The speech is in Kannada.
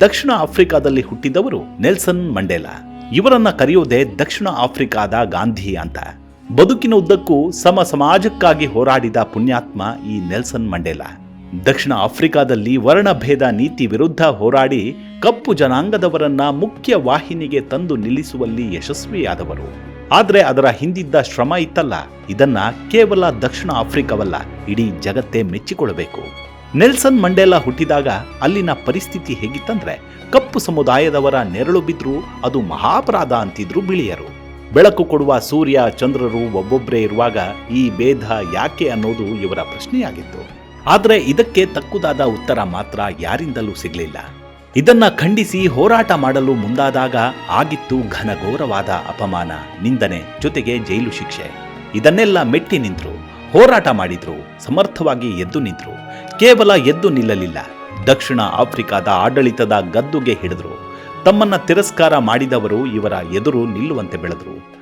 ದಕ್ಷಿಣ ಆಫ್ರಿಕಾದಲ್ಲಿ ಹುಟ್ಟಿದವರು ನೆಲ್ಸನ್ ಮಂಡೇಲಾ. ಇವರನ್ನ ಕರೆಯೋದೇ ದಕ್ಷಿಣ ಆಫ್ರಿಕಾದ ಗಾಂಧಿ ಅಂತ. ಬದುಕಿನ ಉದ್ದಕ್ಕೂ ಸಮ ಸಮಾಜಕ್ಕಾಗಿ ಹೋರಾಡಿದ ಪುಣ್ಯಾತ್ಮ ಈ ನೆಲ್ಸನ್ ಮಂಡೇಲಾ. ದಕ್ಷಿಣ ಆಫ್ರಿಕಾದಲ್ಲಿ ವರ್ಣಭೇದ ನೀತಿ ವಿರುದ್ಧ ಹೋರಾಡಿ ಕಪ್ಪು ಜನಾಂಗದವರನ್ನ ಮುಖ್ಯ ವಾಹಿನಿಗೆ ತಂದು ನಿಲ್ಲಿಸುವಲ್ಲಿ ಯಶಸ್ವಿಯಾದವರು. ಆದರೆ ಅದರ ಹಿಂದಿದ್ದ ಶ್ರಮ ಇತ್ತಲ್ಲ. ಇದನ್ನ ಕೇವಲ ದಕ್ಷಿಣ ಆಫ್ರಿಕಾವಲ್ಲ, ಇಡೀ ಜಗತ್ತೇ ಮೆಚ್ಚಿಕೊಳ್ಳಬೇಕು. ನೆಲ್ಸನ್ ಮಂಡೇಲಾ ಹುಟ್ಟಿದಾಗ ಅಲ್ಲಿನ ಪರಿಸ್ಥಿತಿ ಹೇಗಿತ್ತಂದ್ರೆ ಕಪ್ಪು ಸಮುದಾಯದವರ ನೆರಳು ಬಿದ್ರೂ ಅದು ಮಹಾಪರಾಧ ಅಂತಿದ್ರು ಬಿಳಿಯರು. ಬೆಳಕು ಕೊಡುವ ಸೂರ್ಯ, ಚಂದ್ರರು ಒಬ್ಬೊಬ್ಬರೇ ಇರುವಾಗ ಈ ಭೇದ ಯಾಕೆ ಅನ್ನೋದು ಇವರ ಪ್ರಶ್ನೆಯಾಗಿತ್ತು. ಆದರೆ ಇದಕ್ಕೆ ತಕ್ಕುದಾದ ಉತ್ತರ ಮಾತ್ರ ಯಾರಿಂದಲೂ ಸಿಗಲಿಲ್ಲ. ಇದನ್ನ ಖಂಡಿಸಿ ಹೋರಾಟ ಮಾಡಲು ಮುಂದಾದಾಗ ಆಗಿತ್ತು ಘನಘೋರವಾದ ಅಪಮಾನ, ನಿಂದನೆ, ಜೊತೆಗೆ ಜೈಲು ಶಿಕ್ಷೆ. ಇದನ್ನೆಲ್ಲ ಮೆಟ್ಟಿ ನಿಂತರು ಹೋರಾಟ ಮಾಡಿದ್ರು, ಸಮರ್ಥವಾಗಿ ಎದ್ದು ನಿಂತರು. ಕೇವಲ ಎದ್ದು ನಿಲ್ಲಲಿಲ್ಲ. ದಕ್ಷಿಣ ಆಫ್ರಿಕಾದ ಆಡಳಿತದ ಗದ್ದುಗೆ ಹಿಡಿದ್ರು. ತಮ್ಮನ್ನ ತಿರಸ್ಕಾರ ಮಾಡಿದವರು ಇವರ ಎದುರು ನಿಲ್ಲುವಂತೆ ಬೆಳೆದರು.